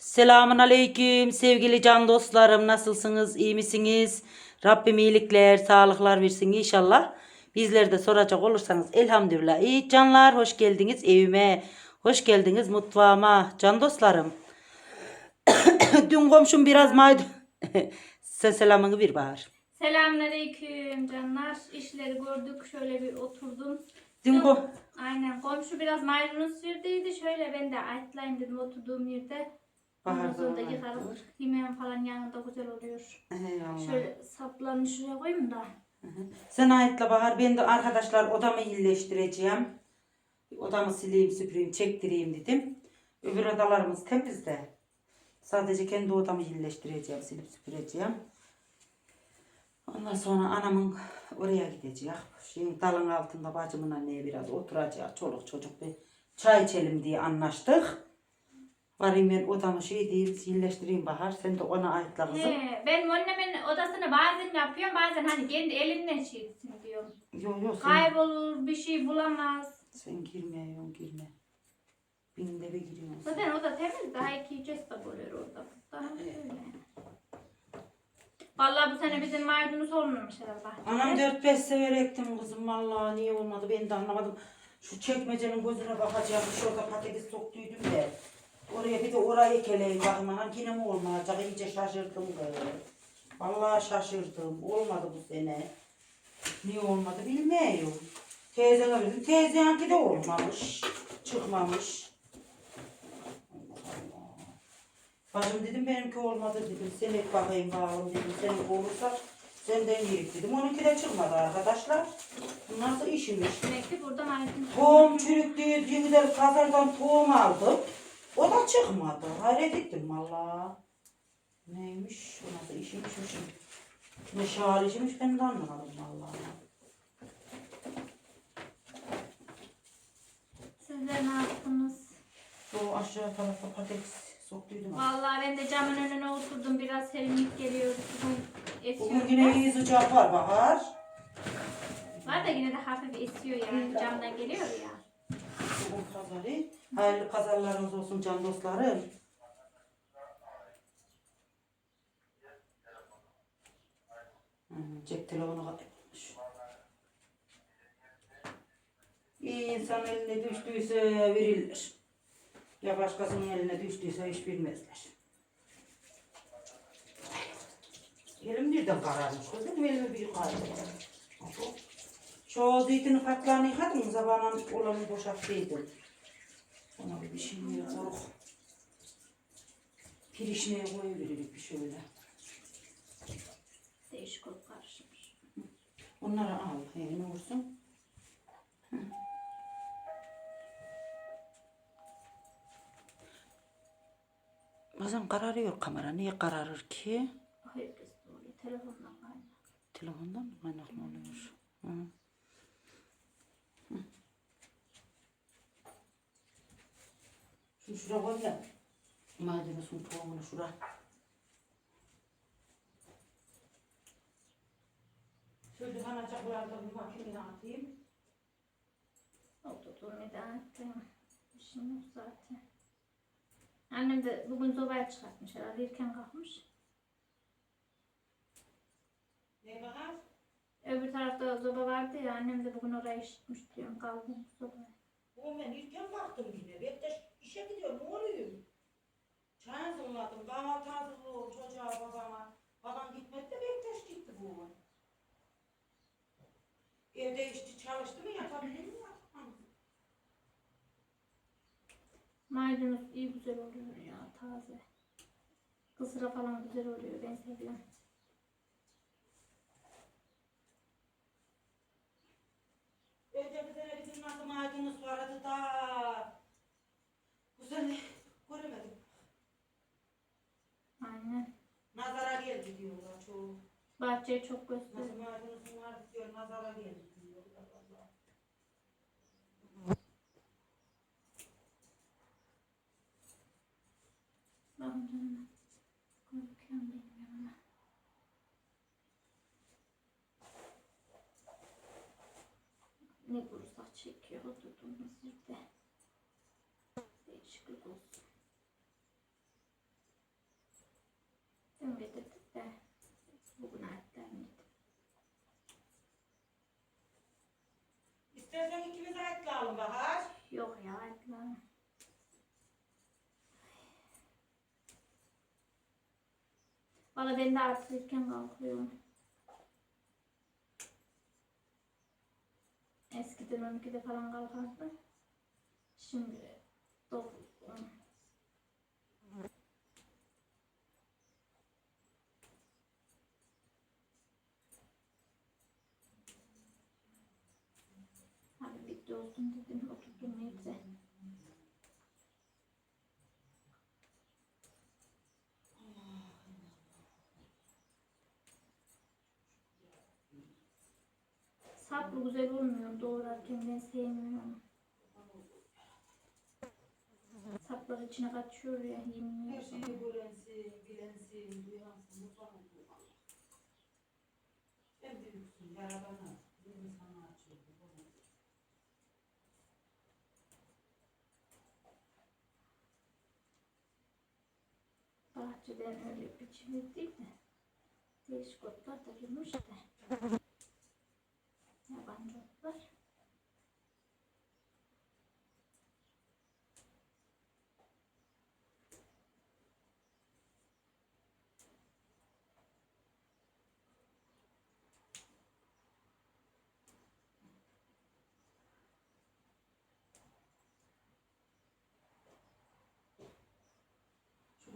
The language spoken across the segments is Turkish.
Selamun aleyküm sevgili can dostlarım nasılsınız iyi misiniz? Rabbim iyilikler sağlıklar versin inşallah. Bizler de soracak olursanız elhamdülillah iyi canlar hoş geldiniz evime. Hoş geldiniz mutfağıma can dostlarım. Dün komşum biraz maydı. Sen selamını bir bahar. Selamünaleyküm canlar. İşleri gördük. Şöyle bir oturdum. Dün kom Aynen. Komşu biraz maydanoz sürdüydü. Şöyle ben de ayıtlayayım dedim oturduğum yerde. Ondan Bahar sonra da zamanı yıkarım. olur. Yemeğim falan yanında güzel oluyor. Eyvallah. Şöyle saplarını şuraya koyayım da. Sen ayetle Bahar. Ben de arkadaşlar odamı iyileştireceğim. Odamı sileyim, süpüreyim, çektireyim dedim. Öbür odalarımız temizde. Sadece kendi odamı iyileştireceğim, silip süpüreceğim. Ondan sonra anamın oraya gidecek. Şimdi dalın altında bacımın anneye biraz oturacak. Çoluk çocuk bir çay içelim diye anlaştık. Varayım ben odamı şey diyeyim, iyileştireyim Bahar. Sen de ona ayetle kızım. He, ben annemin odasını bazen yapıyorum. Bazen hani kendi elimle çizsin diyorum. Yok yok sen, Kaybolur bir şey bulamaz. sen girme yok girme. Binde bir giriyorsun. sen. Zaten o da temiz. Daha iki cesta oluyor orada. Daha öyle. Vallahi bu sene bizim maydanoz olmamış herhalde. Anam 4-5 sever ektim kızım vallahi niye olmadı ben de anlamadım. Şu çekmecenin gözüne bakacağım şurada patates soktuydum da. Oraya bir de orayı ekeleyim bakayım anam yine mi olmayacak iyice şaşırdım kız. Vallahi şaşırdım olmadı bu sene. Niye olmadı bilmiyorum. Teyzene dedim teyzenki de olmamış. Çıkmamış. Bacım dedim benimki olmadı dedim. Sen et bakayım bakalım dedim. Seninki olursa senden yiyip dedim. Onunki de çıkmadı arkadaşlar. Nasıl işmiş? Demek ki burada maydanoz. Tohum çürüktü. Yengüler pazardan tohum aldım. O da çıkmadı. Hayret ettim valla. Neymiş? O nasıl işmiş o şimdi? Ne şahal işmiş ben de anlamadım valla. Sizler ne yaptınız? O aşağı tarafta patates soktuydum. Vallahi ben de camın önüne oturdum. Biraz serinlik geliyor. Bugün esiyor. Bugün yine iyi sıcak var Bahar. Var da yine de hafif esiyor yani. Camdan geliyor ya. Bugün pazarı. Hayırlı pazarlarınız olsun can dostlarım. Hmm, cep telefonu kapatmış. İyi eline düştüyse verilir. Ya başkasının eline düştüyse hiç bilmezler. Elim birden kararmış. Kızım elimi bir kararmış. Şu zeytinin patlarını yıkadın mı? Zabağına olanı boşalttıydım. Ona bir şey yok. Pirişmeye koyuveririk bir şöyle. Değişik olup karışmış. Onları al. Olursun? Hı. Bazen kararıyor kamera. Niye kararır ki? Hayır kız doğru. Telefondan kaynak. Telefondan mı kaynaklı oluyor? Hı. Şu şura koy da. Maydanozu tohumunu şura. Şöyle hanacaklarda bir makineye atayım. Oldu dur neden ettim. İşim yok zaten. Annem de bugün sobaya çıkartmış herhalde. Erken kalkmış. Ne bakar? Öbür tarafta zoba vardı ya annem de bugün oraya işitmiş diyorum kaldım sobaya. O ben ilkken baktım yine. Ben de işe gidiyorum. Oluyor? Çay hazırladım. Kahvaltı hazırlıyorum çocuğa babama. Babam gitmedi de Bektaş gitti bu. Evde işte çalıştı mı yatabilir mi? Maydanoz iyi güzel oluyor ya taze. Kısıra falan güzel oluyor ben seviyorum. Önceki sene bizim nasıl maydanoz vardı da. Bu sene göremedim. Aynen. Nazara geldi çoğu. Bahçeye çok gösteriyor. Nasıl diyor nazara canım. Korkuyorum. Ne kursak çekiyor yerde. Sen İstersen ikimiz ayaklayalım Bahar. Yok ya ayaklayalım. Valla ben de artırırken kalkıyorum. Eskiden 12'de falan kalkardı. Şimdi 9 Bitti olsun dedim. Oturdum neyse. Saplı güzel olmuyor doğrarken ben sevmiyorum. Saplar içine kaçıyor ya Her yemiyor. şeyi görensin, bilensin, duyansın, mutlaka Sen büyüksün, yaradana. Bizim sana Bahçeden öyle biçimli değil de değişik da girmiş de. Yabancı otlar.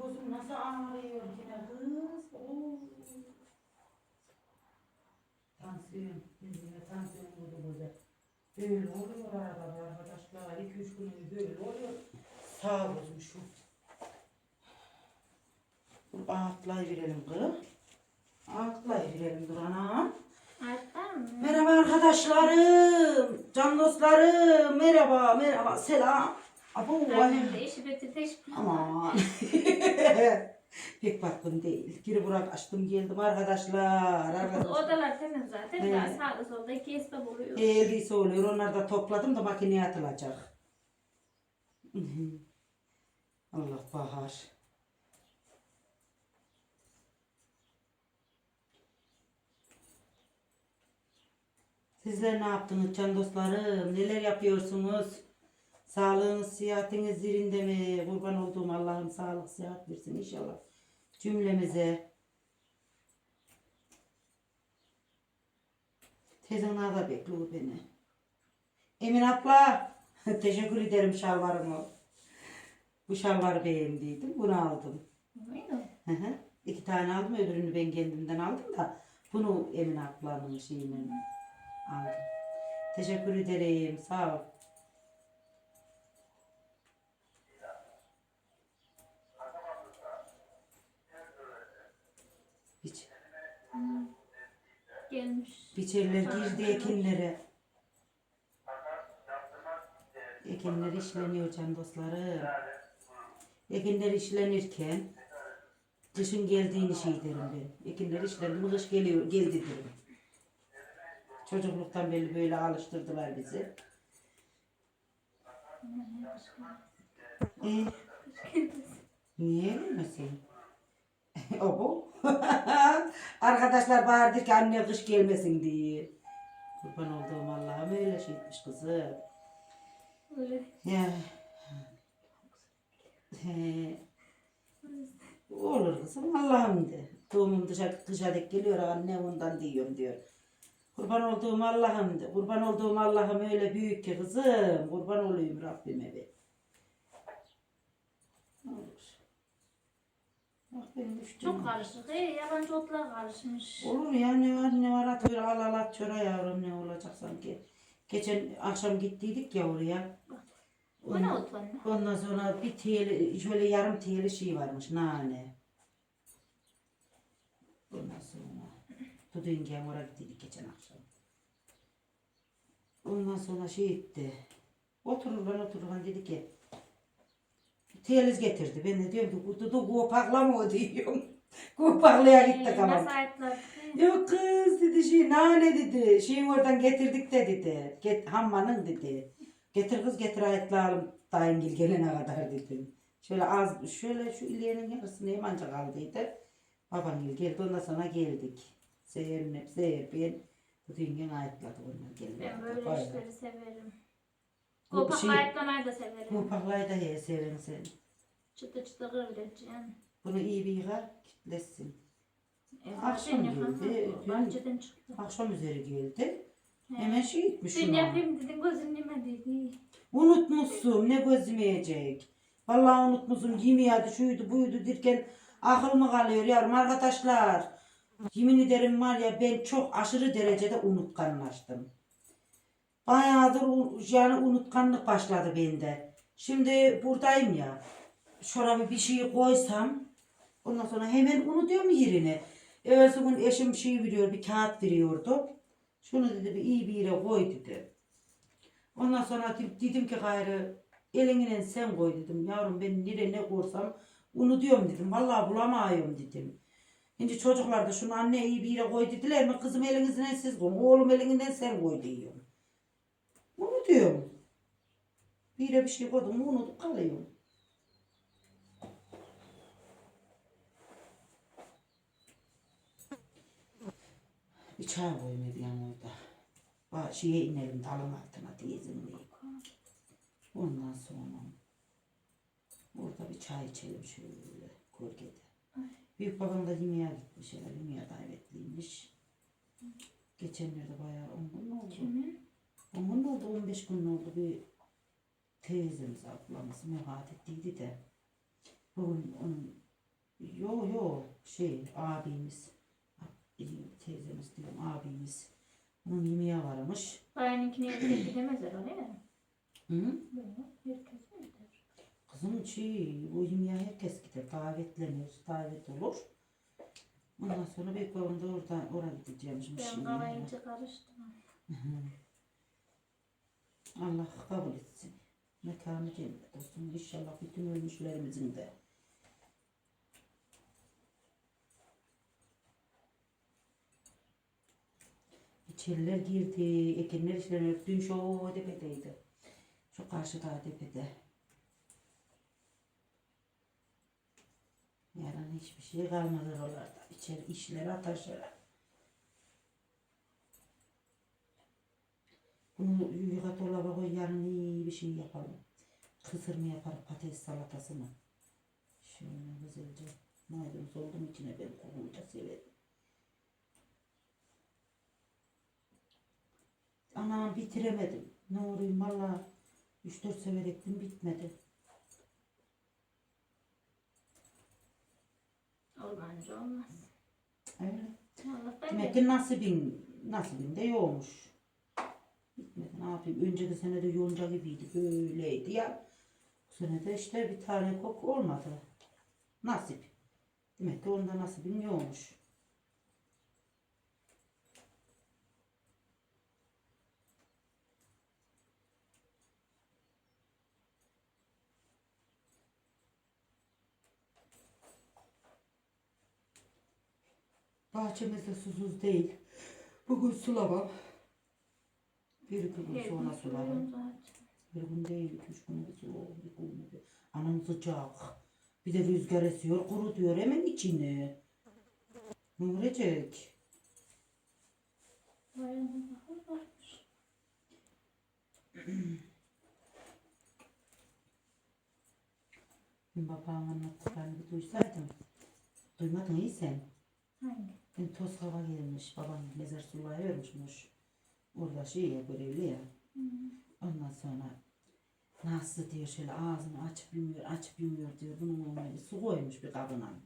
Gözüm nasıl ağrıyor yine kız? Oo. Tansiyon, yine tansiyon vurdu göze. Böyle oluyor arada arkadaşlar. İki üç gün böyle oluyor. Sağ bozmuşum. Dur ağıtlayıverelim kız. Ağıtlayıverelim dur mı? Merhaba arkadaşlarım, can dostlarım, merhaba, merhaba, selam. Abo, de işi bitirdi Aman. Pek baktım değil. Geri bırak açtım geldim arkadaşlar. arkadaşlar. Odalar temiz zaten. He. Daha sağda solda iki esbab oluyor. Eldiyse oluyor. Onları da topladım da makineye atılacak. Allah bahar. Sizler ne yaptınız can dostlarım? Neler yapıyorsunuz? Sağlığınız, sıhhatiniz yerinde mi? Kurban olduğum Allah'ım sağlık, sıhhat versin inşallah. Cümlemize. Teyzen da bekliyor beni. Emin abla. Teşekkür ederim şalvarımı. Bu şalvarı beğendiydim. Bunu aldım. Hı. İki tane aldım. Öbürünü ben kendimden aldım da. Bunu Emin ablanın şeyinden aldım. Teşekkür ederim. Sağ ol. Gelmiş. biçerler girdi ekinlere. Ekinler işleniyor can dostlarım. Ekinler işlenirken kışın geldiğini şey derim ben. Ekinler işlendi mi kış geliyor, geldi derim. Çocukluktan beri böyle alıştırdılar bizi. Ee, niye gelmesin? o bu. Arkadaşlar bağırdı ki anne kış gelmesin diye. Kurban olduğum Allah'ım öyle şeymiş kızım. Öyle. Ya. He. Olur kızım Allah'ım de. Doğumum dışarı, dışarı geliyor anne ondan diyorum diyor. Kurban olduğum Allah'ım de. Kurban olduğum Allah'ım öyle büyük ki kızım. Kurban olayım Rabbime be. Ne olur. Bak benim düştüm. Çok karışık. Ee, yabancı otlar karışmış. Olur ya ne var ne var atıyor al al at çora yavrum ne olacak sanki. Geçen akşam gittiydik ya oraya. Bu ne ot anne? Ondan sonra bir tiyeli, şöyle yarım tiyeli şey varmış, nane. Ondan sonra Dudu yengem oraya gittiydik geçen akşam. Ondan sonra şey etti. Otururken otururken dedi ki tiyeliz getirdi. Ben de diyorum ki Dudu kupaklama o diyorum. Kupaklaya gittik ama. Nasıl ayetler? Yok kız dedi şey nane dedi. Şeyi oradan getirdik de dedi. Get, hammanın dedi. Getir kız getir ayetlerim dayıngil gelene kadar dedim. Şöyle az şöyle şu ileyenin yarısını yemancı kaldıydı. Babangil geldi ondan sonra geldik. Seher'in hep Seher ben. Bu düngen ayetladı onlar geldi. Ben böyle Bayağı. işleri severim. Bu şey- ayetlamayı da severim. Kupaklayı da ye seven sen. Çıtı çıtı kırılacağım. Bunu iyi bir yıka kitlesin. Akşam Ezan geldi, Bahçeden çıktı. Akşam üzeri geldi. He. Hemen şey gitmiş. Dün yapayım dedim gözüm yemedi. Unutmuşsun ne gözüm yiyecek. Vallahi unutmuşsun yemeğiydi şuydu buydu derken akıl mı kalıyor yavrum arkadaşlar. Yemin ederim var ya ben çok aşırı derecede unutkanlaştım. Bayağıdır yani unutkanlık başladı bende. Şimdi buradayım ya. Şuraya bir şey koysam ondan sonra hemen unutuyorum yerini. Evvelsi gün eşim bir şey veriyor bir kağıt veriyordu. Şunu dedi bir iyi bir yere koy dedi. Ondan sonra de- dedim ki gayrı eline sen koy dedim. Yavrum ben nereye ne koysam unutuyorum dedim. Vallahi bulamıyorum dedim. Şimdi çocuklar da şunu anne iyi bir yere koy dediler mi? Kızım elinizden siz koyun. Oğlum elinden sen koy diyorum. Unutuyorum. Bir yere bir şey koydum mu unutup kalıyorum. Bir çay koyayım yani orada. Ba- Şeye inelim dalın altına teyzemle. Ondan sonra orada bir çay içelim şöyle gölgede. Büyük babam da yemeğe gitmiş. Yemeğe davetliymiş. Geçenlerde bayağı 10 gün oldu. Kimin? 10 gün oldu 15 gün oldu bir teyzemiz ablamız vefat ettiydi de. Bugün onun yo yo şey abimiz ab- teyzemiz diyorum abimiz onun yemeğe varmış. Bayanınkine evde gidemezler öyle mi? Hı? Herkes gider? Kızım şey, bu yemeğe herkes gider, davetlenir, davet olur. Ondan sonra büyük babam da orada, oraya gideceğim şimdi. Ben şimdi. kalayınca karıştım. Allah kabul etsin. Mekanı cennet olsun. İnşallah bütün ölmüşlerimizin de. İçeriler girdi, ekinler işleniyor. Dün şu tepedeydi. Şu karşıda tepede. Yarın hiçbir şey kalmadı oralarda. İçeri işler ataşlar. Bunu yuka dolaba koy yarın iyi bir şey yapalım. Kısır mı yaparım patates salatası mı? Şöyle güzelce maydanoz oldum içine ben kokunca severim. Anam bitiremedim. Ne olayım valla 3-4 sefer ektim bitmedi. Olmayınca olmaz. Öyle. Demek de ki nasibin, nasibin de yoğmuş. Ne yapayım. Önceki sene de yonca gibiydi. Böyleydi ya. Bu sene de işte bir tane kok olmadı. Nasip. Demek ki onda nasibin yoğmuş. Bahçemizde susuz değil. Bugün sulamam. Bir gün her sonra gün sularım. Bir gün değil, iki üç gün bir soğuk, bir gün bir. Anam sıcak. Bir de rüzgar esiyor, kuru diyor hemen içini. Ben babamın anlattıklarını bir duysaydım. Duymadın iyi sen. Hangi? Toz hava gelmiş, babam mezar sulayıyormuş. Orada şey ya, görevli ya. Ondan sonra nasıl diyor şöyle ağzını açıp yumuyor, açıp yumuyor diyor. Bunun önüne su koymuş bir kabına.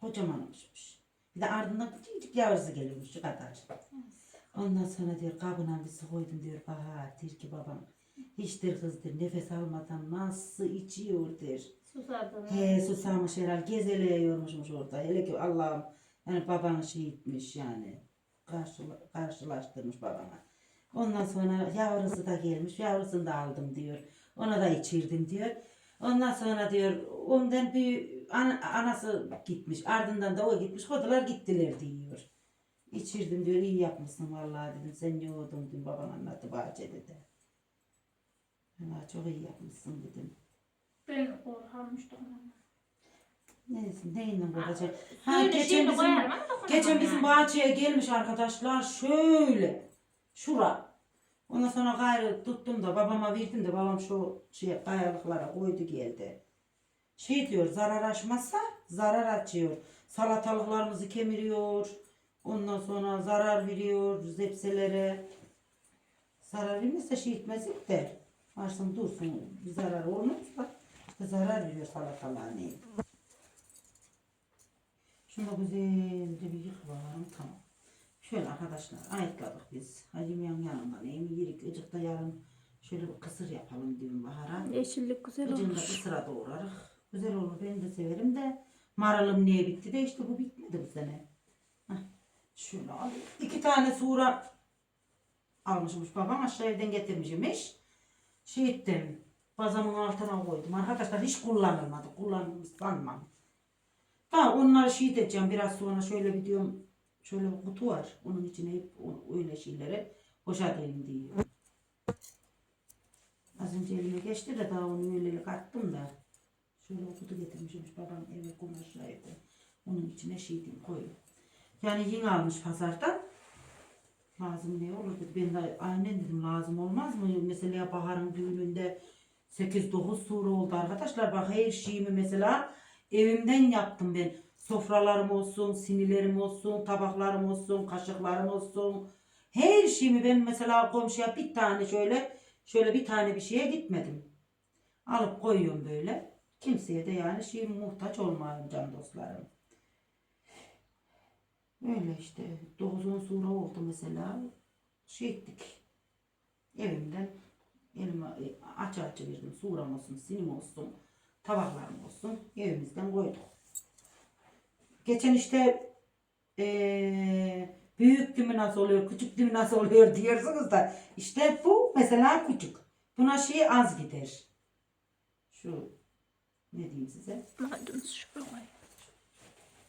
Kocamanmışmış. Bir de ardından küçücük yavrusu geliyormuş şu kadar. Ondan sonra diyor kabına bir su koydum diyor. Bahar diyor ki babam. Hiçtir kızdır nefes almadan nasıl içiyor der. Susadığını. He susamış herhal gezeleyormuşmuş orada. Hele ki Allah'ım yani babanı şey etmiş yani. Karşıla, karşılaştırmış babana. Ondan sonra yavrusu da gelmiş. Yavrusunu da aldım diyor. Ona da içirdim diyor. Ondan sonra diyor ondan bir an- anası gitmiş. Ardından da o gitmiş. Kodular gittiler diyor. İçirdim diyor. iyi yapmışsın vallahi dedim. Sen yoğurdun dedim. Baban anlattı bahçede de. Vallahi çok iyi yapmışsın dedim. Ben korkarmıştım. Neyse neyle korkacak? Ha, geçen bizim, geçen bizim bahçeye gelmiş arkadaşlar şöyle. Şura. Ondan sonra gayrı tuttum da babama verdim de babam şu şey kayalıklara koydu geldi. Şey diyor zarar açmazsa zarar açıyor. salatalıklarımızı kemiriyor. Ondan sonra zarar veriyor zepselere. Zarar vermezse şey etmez de. Varsın dursun bir zarar olmazsa işte zarar veriyor salatalığa ne? Şunu da güzelce bir yıkayalım tamam. Şöyle arkadaşlar ayıkladık biz. Hacimiyan yanında neyim yerik ıcık da yarın şöyle bir kısır yapalım diyorum Bahar'a. Yeşillik güzel Ucunda olmuş. kısıra doğrarız. Güzel olur ben de severim de maralım niye bitti de işte bu bitmedi bu sene. Heh, şöyle al. İki tane sura almışmış babam aşağı evden getirmişmiş. Şey ettim. Bazamın altına koydum. Arkadaşlar hiç kullanılmadı. Kullanılmış sanmam. Ha onları şey edeceğim biraz sonra şöyle bir diyorum. Şöyle bir kutu var. Onun içine hep öyle şeyleri boşaltayım diyor. Az önce elime geçti de daha onu öyle kattım da. Şöyle kutu getirmişmiş babam eve kumaşlaydı. Onun içine şey koyuyor. Yani yine almış pazardan. Lazım ne olur dedi. Ben de aynen dedim lazım olmaz mı? Mesela Bahar'ın düğününde 8-9 sure oldu arkadaşlar. Bak her şeyimi mesela evimden yaptım ben. Sofralarım olsun, sinilerim olsun, tabaklarım olsun, kaşıklarım olsun. Her şeyimi ben mesela komşuya bir tane şöyle şöyle bir tane bir şeye gitmedim. Alıp koyuyorum böyle. Kimseye de yani şey muhtaç olmayın can dostlarım. Öyle işte 9-10 sure oldu mesela. Şey ettik. Evimden elime aç aç verdim. Suram olsun, sinim olsun, tabaklarım olsun. Evimizden koyduk. Geçen işte eee büyük dimi nasıl oluyor, küçük dimi nasıl oluyor diyorsunuz da işte bu mesela küçük. Buna şey az gider. Şu ne diyeyim size? Maydanoz şuraya.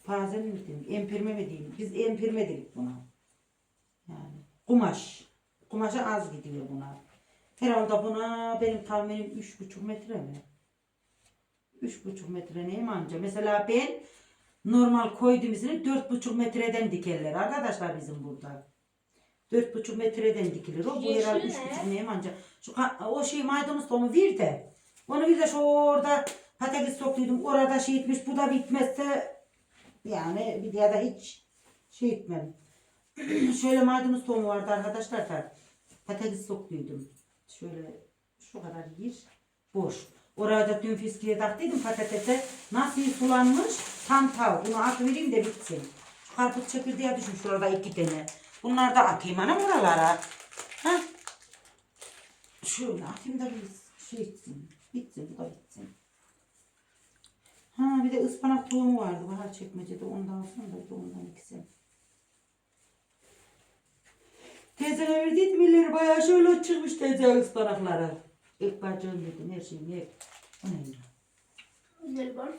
Pazen mi diyeyim, empirme mi diyeyim? Biz empirme dedik buna. Yani kumaş. Kumaşa az gidiyor buna. Herhalde buna benim tahminim üç buçuk metre mi? Üç buçuk metre neyim anca? Mesela ben normal koyduğumuzunu dört buçuk metreden dikerler arkadaşlar bizim burada. Dört buçuk metreden dikilir. O bu Yeşil herhalde üç ne? buçuk neyim anca? Şu, ka- o şey maydanoz tohumu bir de. Onu bir de şu orada patates soktuydum. Orada şey etmiş. Bu da bitmezse yani bir ya da hiç şey etmem. Şöyle maydanoz tohumu vardı arkadaşlar da patates soktuydum. Şöyle şu kadar yer boş. Oraya da dün fiskiye taktıydım patatese. Nasıl sulanmış? Tam tav. Bunu atıvereyim de bitsin. Şu karpuz çekirdeği düşmüş şurada iki tane. Bunları da atayım ana buralara. Ha? Şöyle atayım da bir şey etsin. Bitsin bu da bitsin. Ha bir de ıspanak tohumu vardı. Bahar çekmecede ondan sonra da ondan ikisi. Teyzene verdiydim illeri bayağı şöyle çıkmış teyze ıspanakları. İlk bacığım dedim her şeyini hep. O ne ya? Güzel var.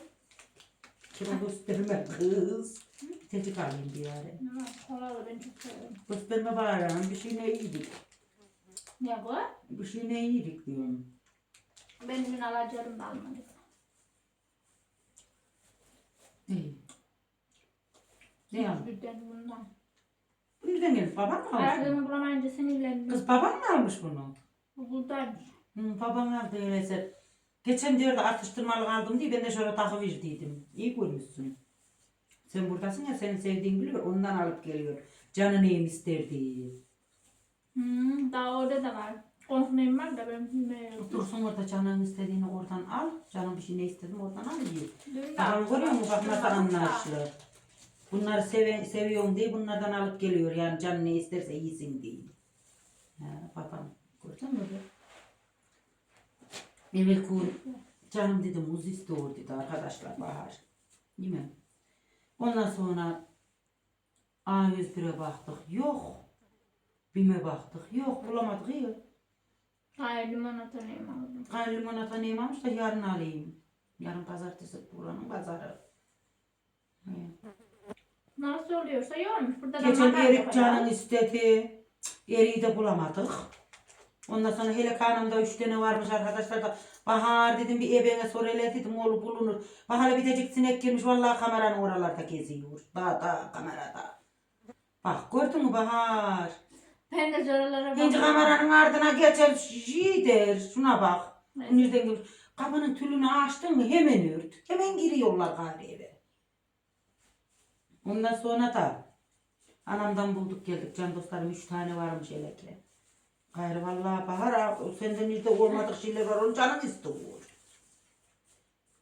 Kime gösterme kız. Tecik alayım bir yere. Ha, Kolalı ben çok severim. Gösterme bari bir şey ne yedik. Ne bu? Bir şey ne yedik diyorum. Ben dün alacağım da almadım. İyi. Ne yaptın? Birden bundan. Bu nereden gelmiş? Baban mı almış? Aradığımı bulamayınca sinirlendim. Kız baban mı almış bunu? Bu buradaymış. Hı, babam aldı öyleyse. Geçen diyordu atıştırmalık aldım diye ben de şöyle takıverdiydim. İyi görmüşsün. Sen buradasın ya senin sevdiğin biliyor ondan alıp geliyor. Canı neyim ister diye. Hmm, daha orada da var. Konfinem var da ben bilmiyorum. Dursun orada canın istediğini oradan al. Canın bir şey ne istedim oradan al Babam aldım. görüyor musun bak nasıl anlaşılır. Bunları seve, seviyorum diye bunlardan alıp geliyor yani canın ne isterse iyisin diye. Ha, babam gördün mü? Emel Kuğun canım dedi muz istiyor dedi arkadaşlar Bahar. Değil mi? Ondan sonra A101'e baktık yok. BİM'e baktık yok bulamadık ya. Hayır limonata neyim aldım. Gayrı limonata neyim almış da yarın alayım. Yarın pazartesi buranın pazarı. He. Nasıl oluyorsa iyi olmuş. Burada da Geçen makarna erik var. canın istedi. Eriği de bulamadık. Ondan sonra hele kanımda üç tane varmış arkadaşlar da Bahar dedim bir ebene sor hele dedim oğlu bulunur. Bahar'a bitecek sinek girmiş vallahi kameranın oralarda geziyor. Da da kamerada. Bak gördün mü Bahar? Ben de zoralara Şimdi kameranın ardına geçer şey der. Şuna bak. Evet. Nereden görüş? Kapının tülünü açtın mı hemen ört. Hemen giriyorlar gari eve. Ondan sonra da anamdan bulduk geldik can dostlarım üç tane varmış elekle. Gayrı vallahi Bahar ağa, senden de olmadık şeyler var onun canım istiyor.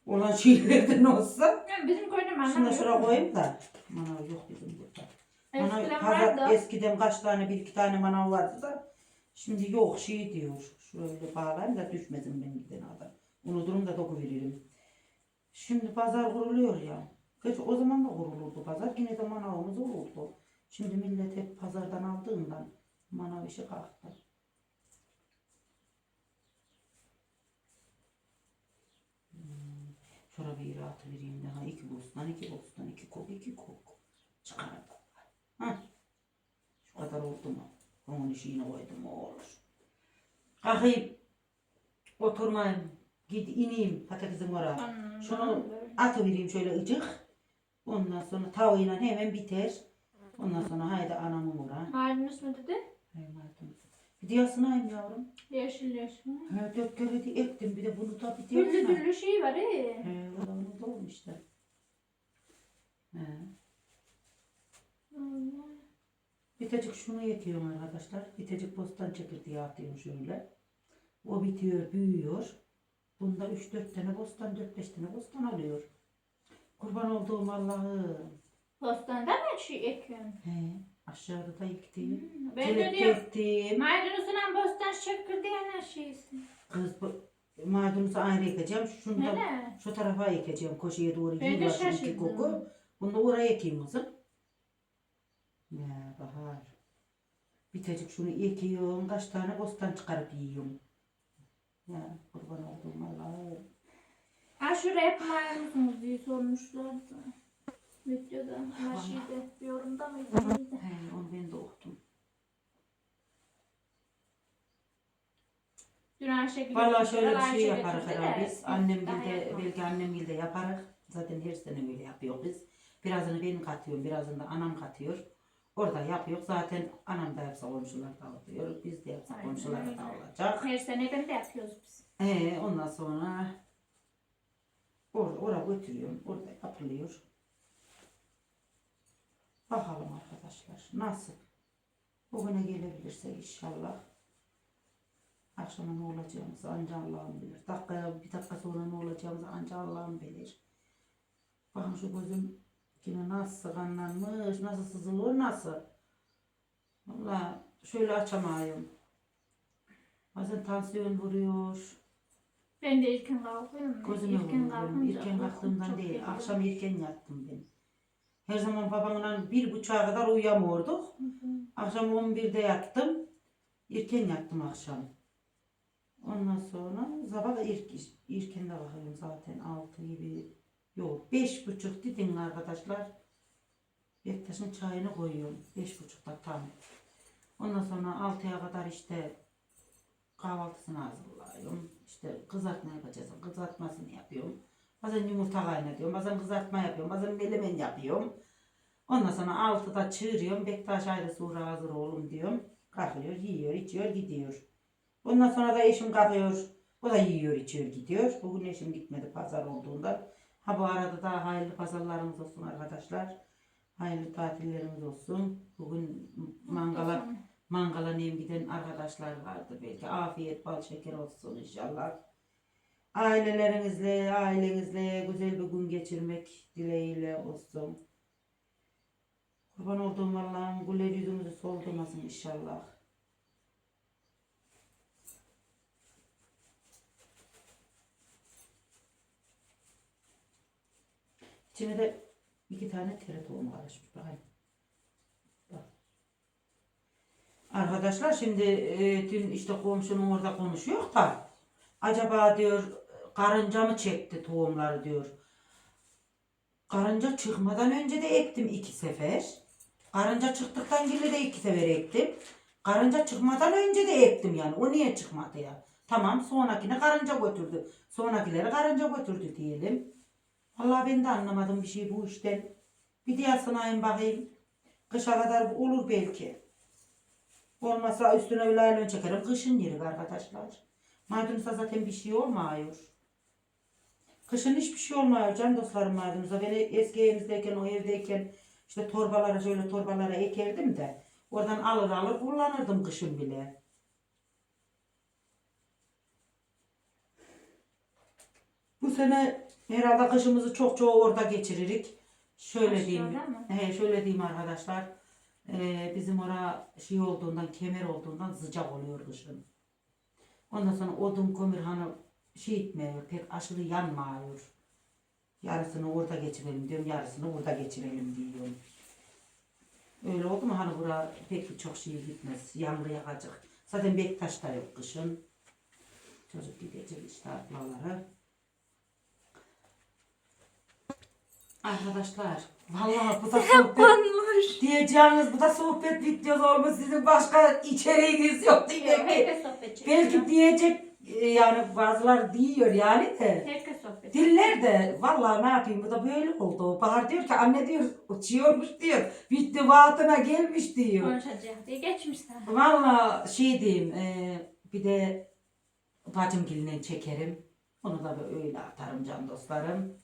Olan şeylerden olsa. Yani bizim manav da şuraya yok. koyayım da. Manav yok bizim burada. Manav, Eskiden pazar- vardı. eskiden kaç tane bir iki tane manav vardı da. Şimdi yok şey diyor. Şöyle bağlayayım da düşmesin ben giden adam. Unuturum da doku veririm. Şimdi pazar kuruluyor ya. Geç o zaman da kurulurdu pazar. Yine de manavımız olurdu. Şimdi millet hep pazardan aldığından manav işi kalktı. Bir rahat vereyim daha iki bostan, iki bostan, iki kok, iki kok. Çıkarım. Hah. Şu kadar oldu mu? Onun işini koydum o olur. Kalkayım. Oturmayayım. Git ineyim patatesin oraya. Hmm, Şunu atıvereyim şöyle ıcık. Ondan sonra tavayla hemen biter. Ondan sonra haydi anamın oraya. Halin ismi dedi. Haydi. Bir de yasınayım yavrum. Yeşil yeşil. He, dört kere de ektim bir de bunu da bir de Türlü türlü şey var he. He, o da onun da olmuş işte. He. Allah. Bitecik şunu ekiyorum arkadaşlar. Bitecik bostan çekirdeği atıyorum şöyle. O bitiyor, büyüyor. Bunda 3-4 tane bostan, 4-5 tane bostan alıyor. Kurban olduğum Allah'ım. Bostanda mı şey ekiyorsun? He, aşağıda da ektim. Hmm, Ben de Çilek diyorum. ektim. Maydanozundan bostan çekirdeğine şeysin. Kız bu maydanozu ayrı ekeceğim. Şunu da Hele. şu tarafa ekeceğim. Koşuya doğru Ben de çünkü şaşırdım. koku. Bunu da oraya ekeyim kızım. Ya bahar. Bitecik şunu ekiyorum. Kaç tane bostan çıkarıp yiyorum. Ya kurban olduğum Allah'ım. Ha şuraya hep maydanozumuz diye sormuşlardı. Videoda ama şeyde yorumda mıydı? He, onu ben de okudum. Dün Ayşegül Vallahi şöyle bir Ayşe şey yaparız herhalde de biz. Annem de belki annem de yaparız. Zaten her sene öyle yapıyor biz. Birazını benim katıyorum, birazını da anam katıyor. Orada yapıyor. Zaten anam da yapsa komşular da oluyor. Biz de yapsak Aynen komşular öyle. da olacak. Her sene ben de yapıyoruz biz. Ee, ondan sonra or oraya götürüyorum. Orada yapılıyor. Bakalım arkadaşlar. Nasıl? Bugüne gelebilirse inşallah. Akşama ne olacağımızı ancak Allah'ım bilir. Dakikaya bir dakika sonra ne olacağımızı ancak Allah'ım bilir. Bakın şu gözüm yine nasıl kanlanmış, nasıl sızılıyor, nasıl. Valla şöyle açamayım. Bazen tansiyon vuruyor. Ben de ilkin kalkıyorum. Gözüme vuruyorum. uykum kalktığımdan değil. Akşam erken yattım ben. Her zaman babamla bir buçuğa kadar uyuyamıyorduk. Hı hı. Akşam 11'de yattım. Erken yattım akşam. Ondan sonra sabah da erk, erken de kalkıyorum zaten 6 gibi. Yok 5 buçuk dedin arkadaşlar. Bektaş'ın çayını koyuyorum. 5 buçukta tam. Ondan sonra 6'ya kadar işte kahvaltısını hazırlıyorum. İşte kızartma yapacağız. Kızartmasını yapıyorum. Bazen yumurta kaynatıyorum. Bazen kızartma yapıyorum. Bazen melemen yapıyorum. Ondan sonra 6'da çığırıyorum. Bektaş ayrı sonra hazır oğlum diyorum. Kalkıyor, yiyor, içiyor, gidiyor. Ondan sonra da eşim kalkıyor. O da yiyor, içiyor, gidiyor. Bugün eşim gitmedi pazar olduğunda. Ha bu arada da hayırlı pazarlarımız olsun arkadaşlar. Hayırlı tatillerimiz olsun. Bugün mangala Mangala neyim giden arkadaşlar vardı belki. Afiyet, bal şeker olsun inşallah. Ailelerinizle, ailenizle güzel bir gün geçirmek dileğiyle olsun. Kurban olduğum Allah'ım güler yüzümüzü soldurmasın inşallah. İçine de iki tane tere tohumu karışmış. Bakayım. Arkadaşlar şimdi e, dün işte komşunun orada konuşuyor da acaba diyor karınca mı çekti tohumları diyor. Karınca çıkmadan önce de ektim iki sefer. Karınca çıktıktan geri de iki sefer ektim. Karınca çıkmadan önce de ektim yani. O niye çıkmadı ya? Tamam sonrakine karınca götürdü. Sonrakileri karınca götürdü diyelim. Vallahi ben de anlamadım bir şey bu işten. Bir diğer sınayım bakayım. Kışa kadar olur belki. Olmazsa üstüne laylon çekerim. Kışın yeri arkadaşlar. Maydanozda zaten bir şey olmuyor. Kışın hiçbir şey olmuyor can dostlarım maydanoza. Ben eski evimizdeyken, o evdeyken İşte torbalara şöyle torbalara ekerdim de oradan alır alır kullanırdım kışın bile. Bu sene herhalde kışımızı çok çok orada geçiririk. Şöyle Aşağıda diyeyim. mı? He, şöyle diyeyim arkadaşlar. Ee, bizim ora şey olduğundan, kemer olduğundan sıcak oluyor kışın. Ondan sonra odun kömür hani şey etmiyor, pek aşırı yanmıyor. Yarısını orada geçirelim diyorum, yarısını burada geçirelim diyorum. Öyle oldu mu hani bura pek çok şey gitmez, yağmur yakacak. Zaten Bektaş da yok kışın. Çocuk gidecek işte ablaları. Arkadaşlar, vallahi bu da sohbet Konmuş. diyeceğiniz bu da sohbet videosu olmuş sizin başka içeriğiniz yok sohbet çekiyor. Belki diyecek yani bazıları diyor yani de. Herkes sohbet Diller de vallahi ne yapayım bu da böyle oldu. Bahar diyor ki anne diyor uçuyormuş diyor. Bitti vaatına gelmiş diyor. Konuşacak diye geçmişler. Vallahi şey diyeyim e, bir de bacım gelinden çekerim. Onu da böyle atarım can dostlarım.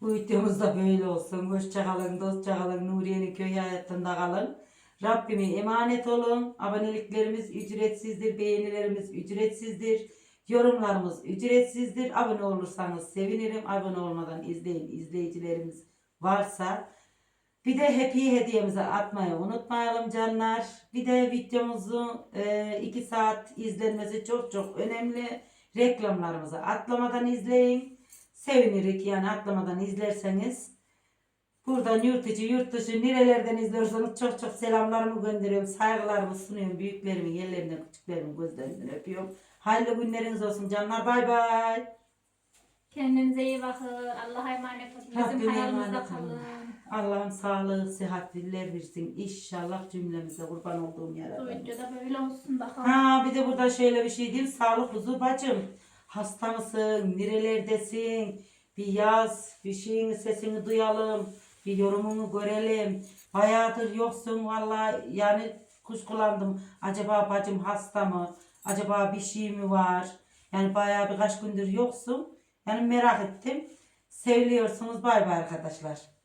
Bu videomuz da böyle olsun. Hoşça kalın, dostça kalın. Nuriye'nin köy hayatında kalın. Rabbime emanet olun. Aboneliklerimiz ücretsizdir. Beğenilerimiz ücretsizdir. Yorumlarımız ücretsizdir. Abone olursanız sevinirim. Abone olmadan izleyin izleyicilerimiz varsa. Bir de happy hediyemizi atmayı unutmayalım canlar. Bir de videomuzun 2 saat izlenmesi çok çok önemli. Reklamlarımızı atlamadan izleyin. Sevinirik yani atlamadan izlerseniz. Buradan yurt içi yurt dışı nerelerden izliyorsanız çok çok selamlarımı gönderiyorum. Saygılarımı sunuyorum. Büyüklerimin yerlerinden küçüklerimin gözlerinden öpüyorum. Hayırlı günleriniz olsun canlar. Bay bay. Kendinize iyi bakın. Allah'a emanet olun. Bizim hayalimizde kalın. Allah'ım sağlığı, sıhhat, diller versin. İnşallah cümlemize kurban olduğum Bu yarabbim. videoda böyle olsun bakalım. Ha bir de burada şöyle bir şey diyeyim. Sağlık huzur bacım. Hasta mısın? Nerelerdesin? Bir yaz. Bir şeyin sesini duyalım. Bir yorumunu görelim. Bayağıdır yoksun vallahi yani kuşkulandım. Acaba bacım hasta mı? Acaba bir şey mi var? Yani bayağı birkaç gündür yoksun. Yani merak ettim. Seviliyorsunuz. Bay bay arkadaşlar.